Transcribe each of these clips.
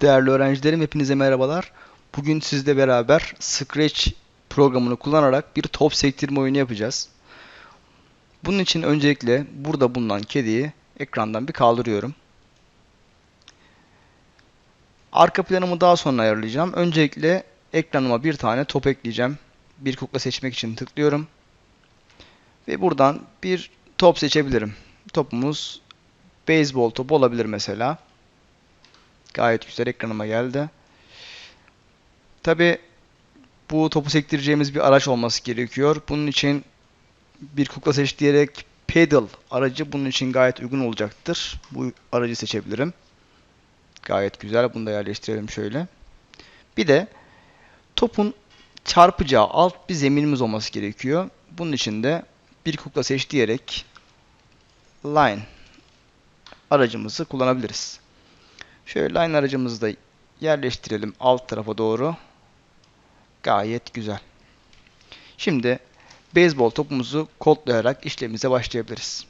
Değerli öğrencilerim hepinize merhabalar. Bugün sizle beraber Scratch programını kullanarak bir top sektirme oyunu yapacağız. Bunun için öncelikle burada bulunan kediyi ekrandan bir kaldırıyorum. Arka planımı daha sonra ayarlayacağım. Öncelikle ekranıma bir tane top ekleyeceğim. Bir kukla seçmek için tıklıyorum. Ve buradan bir top seçebilirim. Topumuz beyzbol topu olabilir mesela. Gayet güzel ekranıma geldi. Tabi bu topu sektireceğimiz bir araç olması gerekiyor. Bunun için bir kukla seç diyerek pedal aracı bunun için gayet uygun olacaktır. Bu aracı seçebilirim. Gayet güzel. Bunu da yerleştirelim şöyle. Bir de topun çarpacağı alt bir zeminimiz olması gerekiyor. Bunun için de bir kukla seç diyerek line aracımızı kullanabiliriz. Şöyle line aracımızı da yerleştirelim alt tarafa doğru. Gayet güzel. Şimdi beyzbol topumuzu kodlayarak işlemimize başlayabiliriz.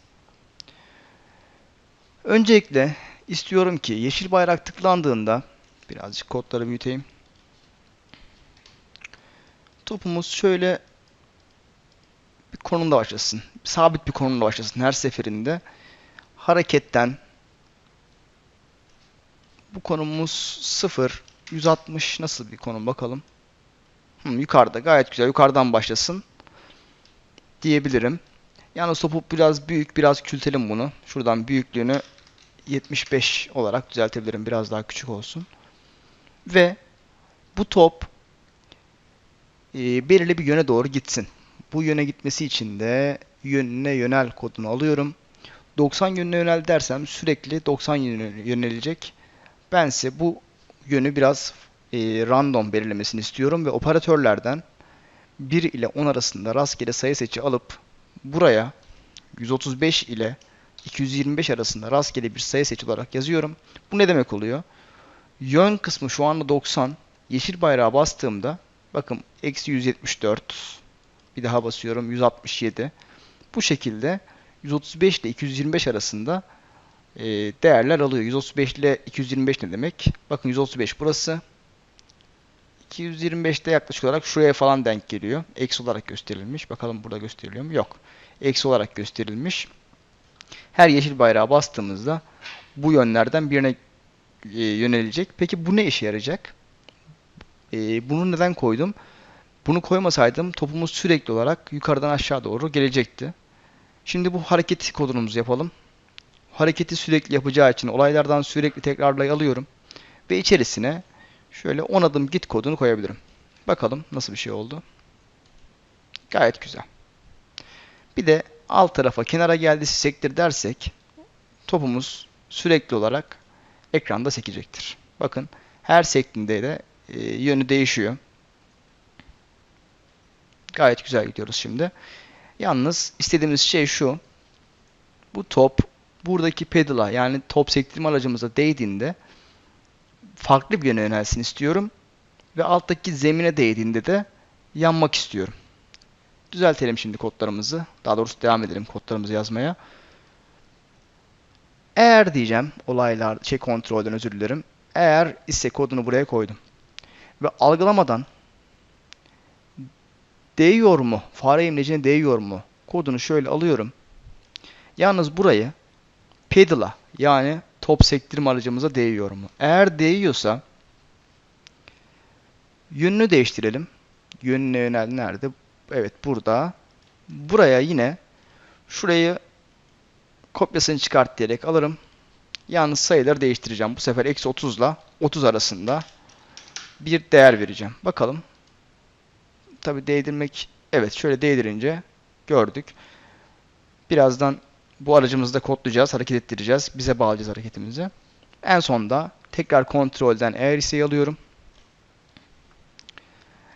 Öncelikle istiyorum ki yeşil bayrak tıklandığında birazcık kodları büyüteyim. Topumuz şöyle bir konumda başlasın. Sabit bir konumda başlasın her seferinde. Hareketten bu konumumuz 0. 160 nasıl bir konum bakalım. Hmm, yukarıda gayet güzel. Yukarıdan başlasın. Diyebilirim. Yalnız topu biraz büyük. Biraz küçültelim bunu. Şuradan büyüklüğünü 75 olarak düzeltebilirim. Biraz daha küçük olsun. Ve bu top e, belirli bir yöne doğru gitsin. Bu yöne gitmesi için de yönüne yönel kodunu alıyorum. 90 yönüne yönel dersem sürekli 90 yönüne yönelecek. Bense bu yönü biraz e, random belirlemesini istiyorum ve operatörlerden 1 ile 10 arasında rastgele sayı seçi alıp buraya 135 ile 225 arasında rastgele bir sayı seçi olarak yazıyorum. Bu ne demek oluyor? Yön kısmı şu anda 90. Yeşil bayrağa bastığımda bakın eksi 174 bir daha basıyorum 167. Bu şekilde 135 ile 225 arasında e, değerler alıyor. 135 ile 225 ne demek? Bakın 135 burası. 225'te yaklaşık olarak şuraya falan denk geliyor. Eksi olarak gösterilmiş. Bakalım burada gösteriliyor mu? Yok. Eksi olarak gösterilmiş. Her yeşil bayrağa bastığımızda bu yönlerden birine e, yönelecek. Peki bu ne işe yarayacak? E, bunu neden koydum? Bunu koymasaydım topumuz sürekli olarak yukarıdan aşağı doğru gelecekti. Şimdi bu hareket kodumuzu yapalım hareketi sürekli yapacağı için olaylardan sürekli tekrarlay alıyorum. Ve içerisine şöyle 10 adım git kodunu koyabilirim. Bakalım nasıl bir şey oldu. Gayet güzel. Bir de alt tarafa kenara geldi sektir dersek topumuz sürekli olarak ekranda sekecektir. Bakın her sektiğinde de e, yönü değişiyor. Gayet güzel gidiyoruz şimdi. Yalnız istediğimiz şey şu. Bu top buradaki pedal'a yani top sektirme aracımıza değdiğinde farklı bir yöne yönelsin istiyorum. Ve alttaki zemine değdiğinde de yanmak istiyorum. Düzeltelim şimdi kodlarımızı. Daha doğrusu devam edelim kodlarımızı yazmaya. Eğer diyeceğim olaylar şey kontrolden özür dilerim. Eğer ise kodunu buraya koydum. Ve algılamadan değiyor mu? Fare imlecine değiyor mu? Kodunu şöyle alıyorum. Yalnız burayı pedal'a yani top sektirme aracımıza değiyor mu? Eğer değiyorsa yönünü değiştirelim. Yönüne yönel nerede? Evet burada. Buraya yine şurayı kopyasını çıkart diyerek alırım. Yalnız sayıları değiştireceğim. Bu sefer eksi 30 ile 30 arasında bir değer vereceğim. Bakalım. Tabi değdirmek evet şöyle değdirince gördük. Birazdan bu aracımızı da kodlayacağız, hareket ettireceğiz. Bize bağlayacağız hareketimizi. En sonda tekrar kontrolden eğer iseyi alıyorum.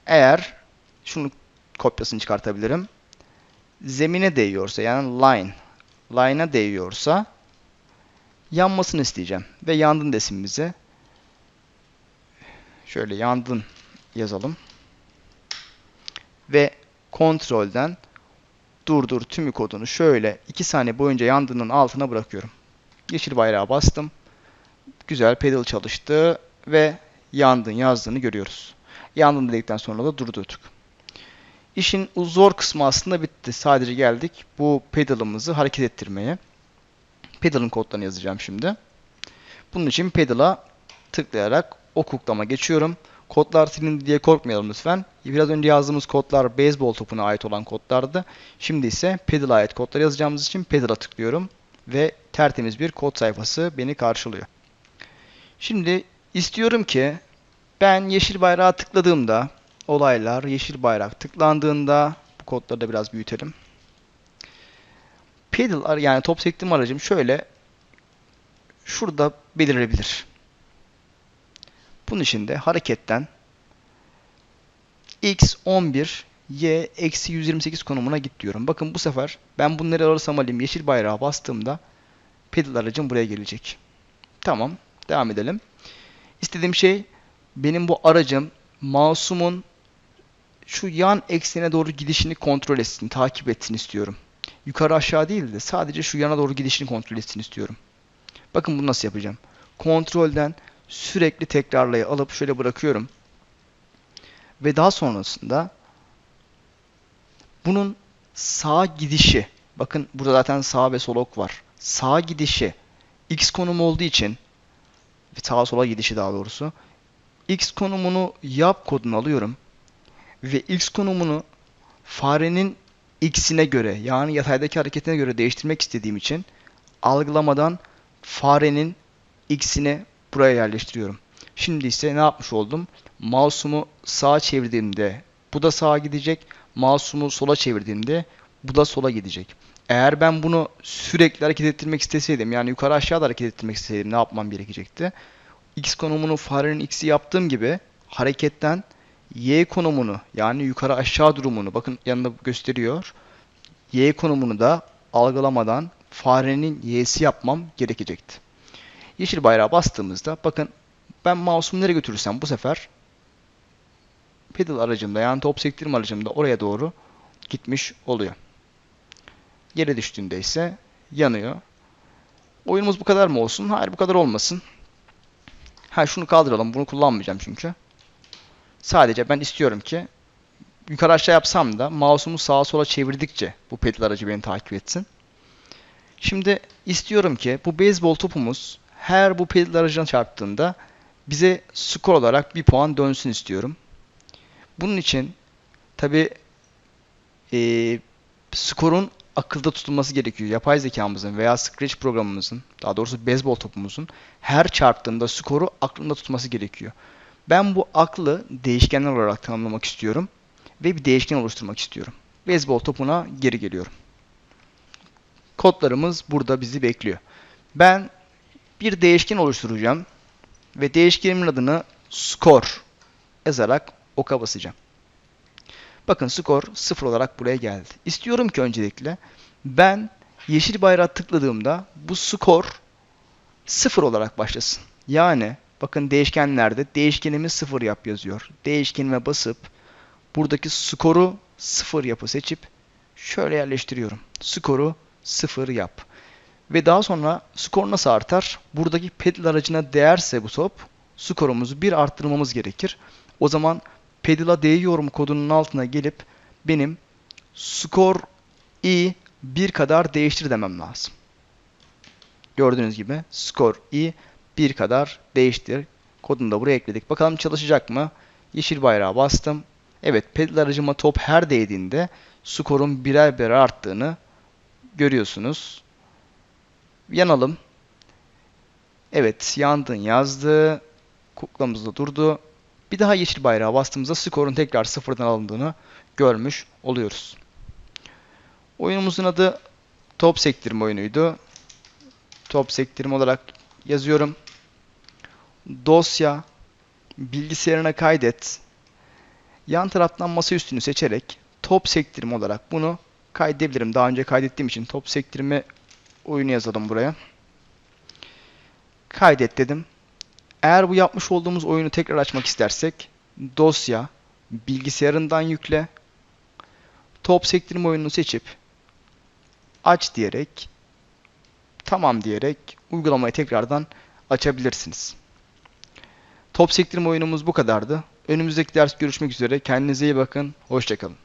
Eğer şunu kopyasını çıkartabilirim. Zemine değiyorsa yani line line'a değiyorsa yanmasını isteyeceğim. Ve yandın desin bize. Şöyle yandın yazalım. Ve kontrolden durdur tümü kodunu şöyle 2 saniye boyunca yandığının altına bırakıyorum. Yeşil bayrağı bastım. Güzel pedal çalıştı ve yandın yazdığını görüyoruz. Yandın dedikten sonra da durdurduk. İşin zor kısmı aslında bitti. Sadece geldik bu pedalımızı hareket ettirmeye. Pedal'ın kodlarını yazacağım şimdi. Bunun için pedal'a tıklayarak o kuklama geçiyorum. Kodlar silindi diye korkmayalım lütfen. Biraz önce yazdığımız kodlar beyzbol topuna ait olan kodlardı. Şimdi ise pedal'a ait kodlar yazacağımız için pedal'a tıklıyorum. Ve tertemiz bir kod sayfası beni karşılıyor. Şimdi istiyorum ki ben yeşil bayrağa tıkladığımda olaylar yeşil bayrak tıklandığında bu kodları da biraz büyütelim. Pedal yani top sektirme aracım şöyle şurada belirlebilir. Bunun için de hareketten x11 y eksi 128 konumuna git diyorum. Bakın bu sefer ben bunları alırsam alayım yeşil bayrağa bastığımda pedal aracım buraya gelecek. Tamam. Devam edelim. İstediğim şey benim bu aracım mouse'umun şu yan eksene doğru gidişini kontrol etsin, takip etsin istiyorum. Yukarı aşağı değil de sadece şu yana doğru gidişini kontrol etsin istiyorum. Bakın bunu nasıl yapacağım. Kontrolden sürekli tekrarlayı alıp şöyle bırakıyorum. Ve daha sonrasında bunun sağ gidişi, bakın burada zaten sağ ve sol ok var. Sağ gidişi x konum olduğu için sağa sola gidişi daha doğrusu x konumunu yap kodunu alıyorum ve x konumunu farenin x'ine göre yani yataydaki hareketine göre değiştirmek istediğim için algılamadan farenin x'ini buraya yerleştiriyorum. Şimdi ise ne yapmış oldum? Mouse'umu sağa çevirdiğimde bu da sağa gidecek. Mouse'umu sola çevirdiğimde bu da sola gidecek. Eğer ben bunu sürekli hareket ettirmek isteseydim yani yukarı aşağı da hareket ettirmek isteseydim ne yapmam gerekecekti? X konumunu farenin x'i yaptığım gibi hareketten Y konumunu yani yukarı aşağı durumunu bakın yanında gösteriyor. Y konumunu da algılamadan farenin Y'si yapmam gerekecekti. Yeşil bayrağı bastığımızda bakın ben mouse'umu nereye götürürsem bu sefer pedal aracımda yani top sektirme aracımda oraya doğru gitmiş oluyor. Yere düştüğünde ise yanıyor. Oyunumuz bu kadar mı olsun? Hayır bu kadar olmasın. Ha şunu kaldıralım. Bunu kullanmayacağım çünkü. Sadece ben istiyorum ki yukarı aşağı yapsam da mouse'umu sağa sola çevirdikçe bu pedal aracı beni takip etsin. Şimdi istiyorum ki bu beyzbol topumuz her bu pedal aracına çarptığında bize skor olarak bir puan dönsün istiyorum. Bunun için tabi e, skorun akılda tutulması gerekiyor. Yapay zekamızın veya Scratch programımızın, daha doğrusu beyzbol topumuzun her çarptığında skoru aklında tutması gerekiyor. Ben bu aklı değişkenler olarak tanımlamak istiyorum ve bir değişken oluşturmak istiyorum. Beyzbol topuna geri geliyorum. Kodlarımız burada bizi bekliyor. Ben bir değişken oluşturacağım ve değişkenimin adını skor yazarak oka basacağım. Bakın skor 0 olarak buraya geldi. İstiyorum ki öncelikle ben yeşil bayrağı tıkladığımda bu skor 0 olarak başlasın. Yani bakın değişkenlerde değişkenimi 0 yap yazıyor. Değişkenime basıp buradaki skoru 0 yapı seçip şöyle yerleştiriyorum. Skoru 0 yap. Ve daha sonra skor nasıl artar? Buradaki pedal aracına değerse bu top skorumuzu bir arttırmamız gerekir. O zaman pedal'a değiyorum kodunun altına gelip benim skor i bir kadar değiştir demem lazım. Gördüğünüz gibi skor i bir kadar değiştir. Kodunu da buraya ekledik. Bakalım çalışacak mı? Yeşil bayrağı bastım. Evet pedal aracıma top her değdiğinde skorun birer birer arttığını görüyorsunuz. Yanalım. Evet yandın yazdı. Kuklamız da durdu. Bir daha yeşil bayrağı bastığımızda skorun tekrar sıfırdan alındığını görmüş oluyoruz. Oyunumuzun adı top sektirme oyunuydu. Top sektirme olarak yazıyorum. Dosya bilgisayarına kaydet. Yan taraftan masa üstünü seçerek top sektirme olarak bunu kaydedebilirim. Daha önce kaydettiğim için top sektirme oyunu yazalım buraya. Kaydet dedim. Eğer bu yapmış olduğumuz oyunu tekrar açmak istersek dosya bilgisayarından yükle top sektirme oyununu seçip aç diyerek tamam diyerek uygulamayı tekrardan açabilirsiniz. Top sektirme oyunumuz bu kadardı. Önümüzdeki ders görüşmek üzere. Kendinize iyi bakın. Hoşçakalın.